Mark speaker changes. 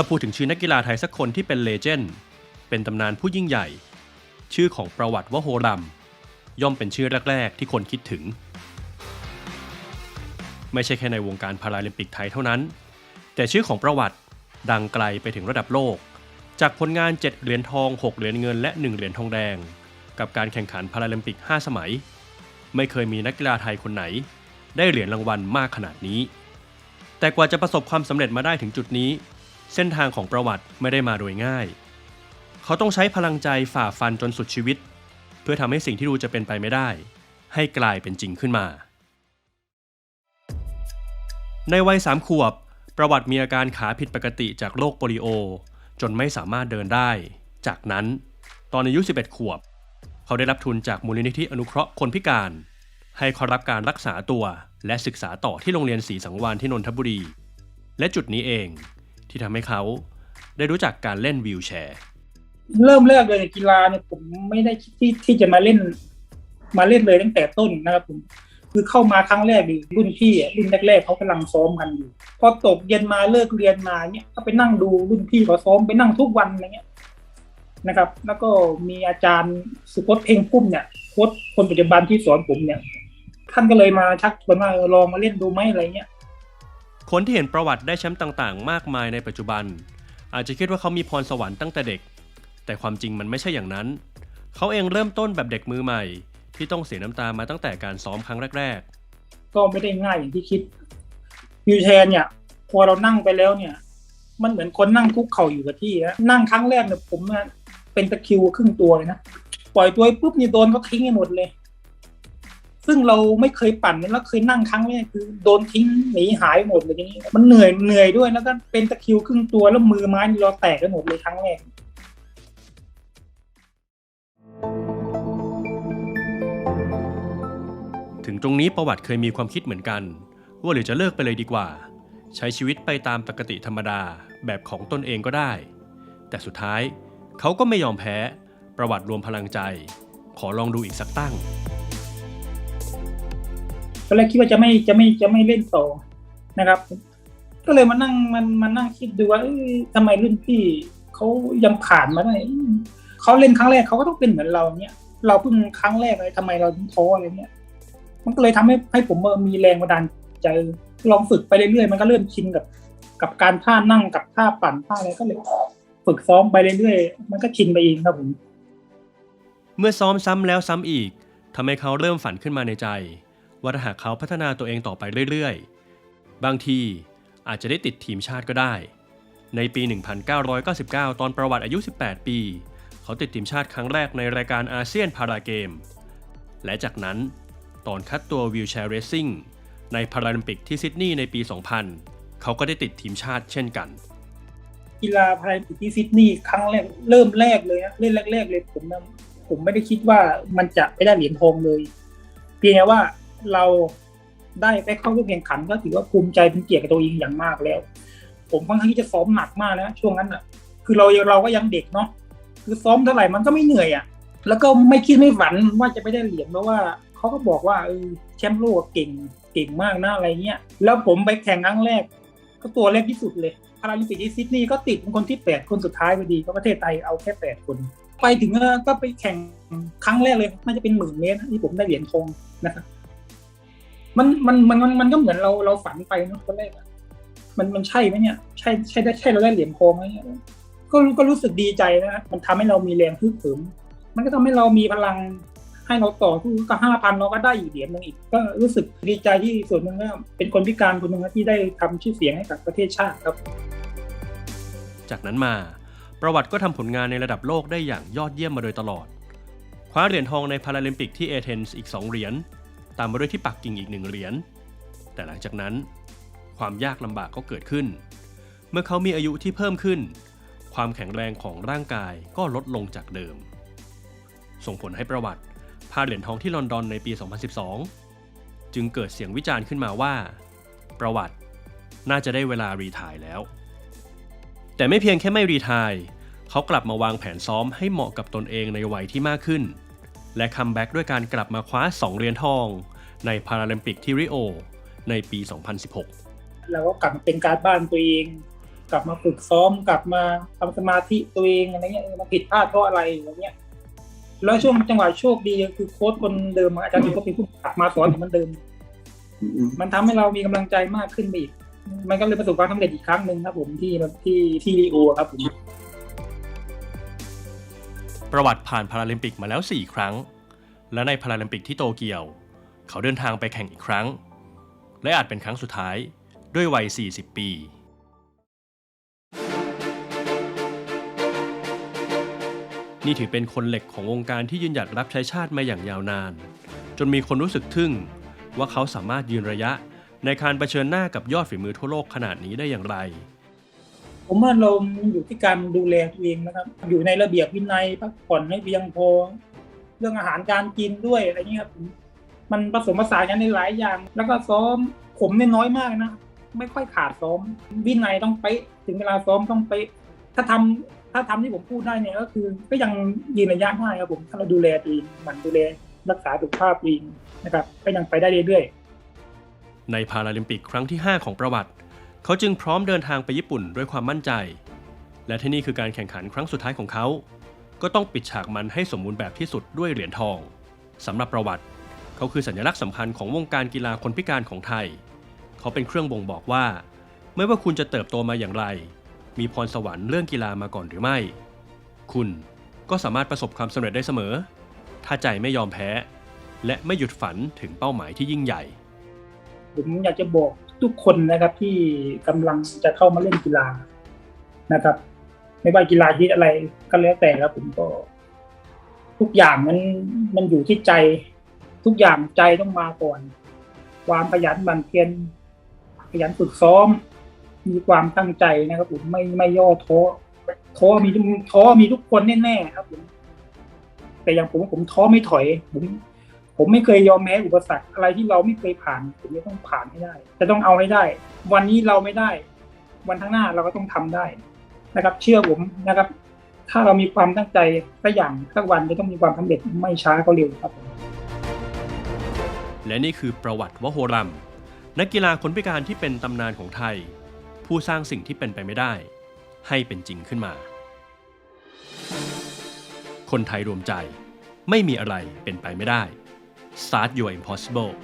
Speaker 1: ถ้าพูดถึงชื่อนักกีฬาไทยสักคนที่เป็นเลเจนด์เป็นตำนานผู้ยิ่งใหญ่ ชื่อของประวัติวโหรัม ย่อมเป็นชื่อแรก ๆ ที่คนคิดถึง ไม่ใช่แค่ในวงการพาราลิมปิกไทยเท่านั้น แต่ชื่อของประวัติดังไกลไปถึงระดับโลก จากผลงาน 7 เหรียญทอง 6 เหรียญเงินและ 1 เหรียญทองแดง กับการแข่งขันพาราลิมปิก 5 สมัย ไม่เคยมีนักกีฬาไทยคนไหน ได้เหรียญรางวัลมากขนาดนี้ แต่กว่าจะประสบความสำเร็จมาได้ถึงจุดนี้ เส้นทางของประวัติไม่ได้มาโดยง่าย เขาต้องใช้พลังใจฝ่าฟันจนสุดชีวิต เพื่อทำให้สิ่งที่ดูจะเป็นไปไม่ได้ ให้กลายเป็นจริงขึ้นมา ในวัยสามขวบ ประวัติมีอาการขาผิดปกติจากโรคโปลิโอ จนไม่สามารถเดินได้ จากนั้นตอนอายุ 11 ขวบ เขาได้รับทุนจากมูลนิธิอนุเคราะห์คนพิการ ให้เขารับการรักษาตัวและศึกษาต่อที่โรงเรียนศรีสังวานที่นนทบุรี และจุดนี้เอง ที่ทำให้เขาได้รู้จักการเล่นวีลแชร์
Speaker 2: เริ่มแรกเลยกีฬาเนี่ยผมไม่ได้ที่ที่จะมาเล่น มาเล่นเลยตั้งแต่ต้นนะครับผมคือเข้ามาครั้งแรกดิรุ่นพี่อะรุ่นแรกๆเขากำลังซ้อมกันอยู่พอตกเย็นมาเลิกเรียนมาเนี่ยก็ไปนั่งดูรุ่นพี่เขาซ้อมไปนั่งทุกวันอะไรเงี้ยนะครับ แล้วก็มีอาจารย์สุพจน์เพ่งพุ่มเนี่ยโค้ชคนปัจจุบันที่สอนผมเนี่ย ท่านก็เลยมาชักชวนว่าลองมาเล่นดูไหมอะไรเงี้ย
Speaker 1: คนที่เห็นประวัติได้แชมป์ต่างๆ มากมายในปัจจุบัน อาจจะคิดว่าเขามีพรสวรรค์ตั้งแต่เด็ก แต่ความจริงมันไม่ใช่อย่างนั้น เขาเองเริ่มต้นแบบเด็กมือใหม่ ที่ต้องเสียน้ำตามาตั้งแต่การซ้อมครั้งแรก
Speaker 2: ก็ไม่ได้ง่ายอย่างที่คิดวิวแชร์เนี่ยพอเรานั่งไปแล้วเนี่ย มันเหมือนคนนั่งคุกเข่าอยู่กับที่นะนั่งครั้งแรกเนี่ยผมเนี่ยเป็นตะคริวครึ่งตัวเลยนะปล่อยตัวปุ๊บนี่โดนเขาทิ้งให้หมดเลย ซึ่งเราไม่เคยปั่นแล้วเคยนั่งครั้งแรกคือโดนทิ้งหนีหายหมดเลยทีนี้มันเหนื่อยเหนื่อยด้วยแล้วก็เป็นตะคิวครึ่งตัวแล้วมือไม้นี่เราแตกกันหมดเลยครั้งแรก
Speaker 1: ถึงตรงนี้ประวัติเคยมีความคิดเหมือนกัน ว่าหรือจะเลิกไปเลยดีกว่า ใช้ชีวิตไปตามปกติธรรมดาแบบของตนเองก็ได้ แต่สุดท้ายเขาก็ไม่ยอมแพ้ ประวัติรวมพลังใจ ขอลองดูอีกสักตั้ง
Speaker 2: ตอนแรกคิดว่าจะไม่จะไม่จะไม่เล่นต่อนะครับ ก็เลยมานั่งมันมานั่งคิดดูว่าเอ้ยทำไมรุ่นพี่เขายังผ่านมาได้เขาเล่นครั้งแรกเขาก็ต้องเป็นเหมือนเราเนี่ยเราเพิ่งครั้งแรกเลยทำไมเราถึงท้ออะไรเนี่ย มันก็เลยทำให้ให้ผมมีแรงบันดาลใจลองฝึกไปเรื่อยๆมันก็เริ่มชินกับ กับการท่านั่งกับท่าปั่นท่าอะไรก็เลยฝึกซ้อมไปเรื่อยๆมันก็ชินไปเองครับผม
Speaker 1: เมื่อซ้อมซ้ำแล้วซ้ำอีกทำให้เขาเริ่มฝันขึ้นมาในใจ ว่าถ้าหากเขาพัฒนาตัวเองต่อไปเรื่อยๆ บางทีอาจจะได้ติดทีมชาติก็ได้ ในปี 1999 ตอนประวัติอายุ 18 ปี เขาติดทีมชาติครั้งแรกในรายการอาเซียนพาราเกม และจากนั้นตอนคัดตัววิวแชร์เรซซิ่งในพาราลิมปิกที่ซิดนีย์ในปี 2000 เขาก็ได้ติดทีมชาติเช่นกัน
Speaker 2: กีฬาพาราลิมปิกที่ซิดนีย์ครั้งแรกเริ่มแรกเลยนะเล่นแรก ๆ เลยผมนะผมไม่ได้คิดว่ามันจะไปได้เหรียญทองเลย เพียงแค่ว่า เราได้ไปเข้าร่วมแข่งขันก็ถือว่าภูมิใจเป็นเกียรติกับตัวเองอย่างมากแล้ว ผมค่อนข้างที่จะซ้อมหนักมากนะช่วงนั้นอะ คือเราเราก็ยังเด็กเนาะคือซ้อมเท่าไหร่มันก็ไม่เหนื่อยอะ แล้วก็ไม่คิดไม่ฝันว่าจะไปได้เหรียญเพราะว่าเขาก็บอกว่าเออแชมป์โลกเก่งเก่งมากนะอะไรเงี้ยแล้วผมไปแข่งครั้งแรก ก็ตัวเล็กที่สุดเลยพาราลิมปิกที่ซิดนีย์ก็ติดเป็นคนที่แปดคนสุดท้ายพอดีก็ประเทศไทยเอาแค่แปดคน ไปถึงก็ไปแข่งครั้งแรกเลยน่าจะเป็นหมื่นเมตรที่ผมได้เหรียญทองนะครับ มันมันมันมันมันก็เหมือนเราเราฝันไปเนาะตอนแรกอะมันมันใช่ไหมเนี่ย ใช่ใช่ได้ใช่เราได้เหรียญทองไหมเนี่ยก็ก็รู้สึกดีใจนะ มันทำให้เรามีแรงฮึกเหิมมันก็ทำให้เรามีพลังให้เราต่อสู้ก็ห้าพันเราก็ได้อีกเหรียญหนึงอีก ก็รู้สึกดีใจที่ส่วนหนึ่งก็เป็นคนพิการคนหนึ่งที่ได้ทำชื่อเสียงให้กับประเทศชาติครับ
Speaker 1: จากนั้นมาประวัติก็ทำผลงานในระดับโลกได้อย่างยอดเยี่ยมมาโดยตลอด คว้าเหรียญทองในพาราลิมปิกที่เอเธนส์อีก 2 เหรียญ ตามมาด้วยที่ปักกิ่งอีกหนึ่งเหรียญ แต่หลังจากนั้น ความยากลำบากก็เกิดขึ้น เมื่อเขามีอายุที่เพิ่มขึ้น ความแข็งแรงของร่างกายก็ลดลงจากเดิม ส่งผลให้ประวัติพาเหรียญทองที่ลอนดอนในปี 2012 จึงเกิดเสียงวิจารณ์ขึ้นมาว่า ประวัติน่าจะได้เวลารีทายแล้ว แต่ไม่เพียงแค่ไม่รีทาย เขากลับมาวางแผนซ้อมให้เหมาะกับตนเองในวัยที่มากขึ้น และคัมแบ็กด้วยการกลับมาคว้า 2เหรียญทอง ในพาราลิมปิกที่ริโอ ในปี 2016
Speaker 2: เราก็กลับมาเป็นการบ้านตัวเอง กลับมาฝึกซ้อมกลับมาทำสมาธิตัวเองอะไรเงี้ยมันผิดพลาดเพราะอะไรอะไรเงี้ยแล้วช่วงจังหวะโชคดีคือโค้ชคนเดิมอาจารย์ก็เป็นผู้กลับมาสอนเหมือนเดิม
Speaker 3: มั
Speaker 2: นทำให้เรามีกำลังใจมากขึ้นไปอีกมันก็เลยประสบความสำเร็จอีกครั้งหนึ่งครับ ผมที่ที่ที่รีโอครับผม
Speaker 1: ประวัติผ่านพาราลิมปิกมาแล้ว 4 ครั้ง และในพาราลิมปิกที่โตเกียว เขาเดินทางไปแข่งอีกครั้ง และอาจเป็นครั้งสุดท้ายด้วยวัย 40 ปี นี่ถือเป็นคนเหล็กของวงการที่ยืนหยัดรับใช้ชาติมาอย่างยาวนาน จนมีคนรู้สึกทึ่งว่าเขาสามารถยืนระยะในการเผชิญหน้ากับยอดฝีมือทั่วโลกขนาดนี้ได้อย่างไร
Speaker 2: ผมว่าเราอยู่ที่การดูแลตัวเองนะครับ อยู่ในระเบียบวินัยพักผ่อนให้เพียงพอ เรื่องอาหารการกินด้วยอะไรเงี้ยครับมันผสมผสานกันในหลายอย่าง แล้วก็ซ้อมผมเนี่ยน้อยมากนะ ไม่ค่อยขาดซ้อม วินัยต้องเป๊ะถึงเวลาซ้อมต้องเป๊ะถ้าทำถ้าทำที่ผมพูดได้เนี่ยก็คือ ก็ยังยืนระยะได้ครับผมถ้าเราดูแลตัวเองหมันดูแลรักษาสุขภาพตัวเองนะครับก็ยังไปได้เรื่อยๆ
Speaker 1: ในพาราลิมปิกครั้งที่ 5 ของประวัติ เขาจึงพร้อมเดินทางไปญี่ปุ่นด้วยความมั่นใจ และที่นี่คือการแข่งขันครั้งสุดท้ายของเขา ก็ต้องปิดฉากมันให้สมบูรณ์แบบที่สุดด้วยเหรียญทองสำหรับประวัติ เขาคือสัญลักษณ์สำคัญของวงการกีฬาคนพิการของไทย เขาเป็นเครื่องบ่งบอกว่า ไม่ว่าคุณจะเติบโตมาอย่างไร มีพรสวรรค์เรื่องกีฬามาก่อนหรือไม่ คุณก็สามารถประสบความสำเร็จได้เสมอ ถ้าใจไม่ยอมแพ้ และไม่หยุดฝันถึงเป้าหมายที่ยิ่งใหญ่
Speaker 2: ผมอยากจะบอก ทุกคนนะครับที่กำลังจะเข้ามาเล่นกีฬานะครับ ไม่ว่ากีฬาชนิดอะไรก็แล้วแต่ครับผมก็ ทุกอย่างมันมันอยู่ที่ใจ ทุกอย่างใจต้องมาก่อน ความขยันหมั่นเพียรขยันฝึกซ้อม มีความตั้งใจนะครับผมไม่ไม่ย่อท้อท้อมีท้อมีทุกคนแน่ๆครับผมแต่อย่างผมผมท้อไม่ถอยผม ผมไม่เคยยอมแพ้อุปสรรคอะไรที่เราไม่เคยผ่าน ผมจะต้องผ่านให้ได้ จะต้องเอาให้ได้ วันนี้เราไม่ได้ วันข้างหน้าเราก็ต้องทำได้นะครับ เชื่อผมนะครับ ถ้าเรามีความตั้งใจสักอย่างสักวันจะต้องมีความสำเร็จไม่ช้าก็เร็วครับ
Speaker 1: และนี่คือประวัติวโหรัมนักกีฬาคนพิการที่เป็นตำนานของไทย ผู้สร้างสิ่งที่เป็นไปไม่ได้ ให้เป็นจริงขึ้นมา คนไทยรวมใจไม่มีอะไรเป็นไปไม่ได้ Start Your Impossible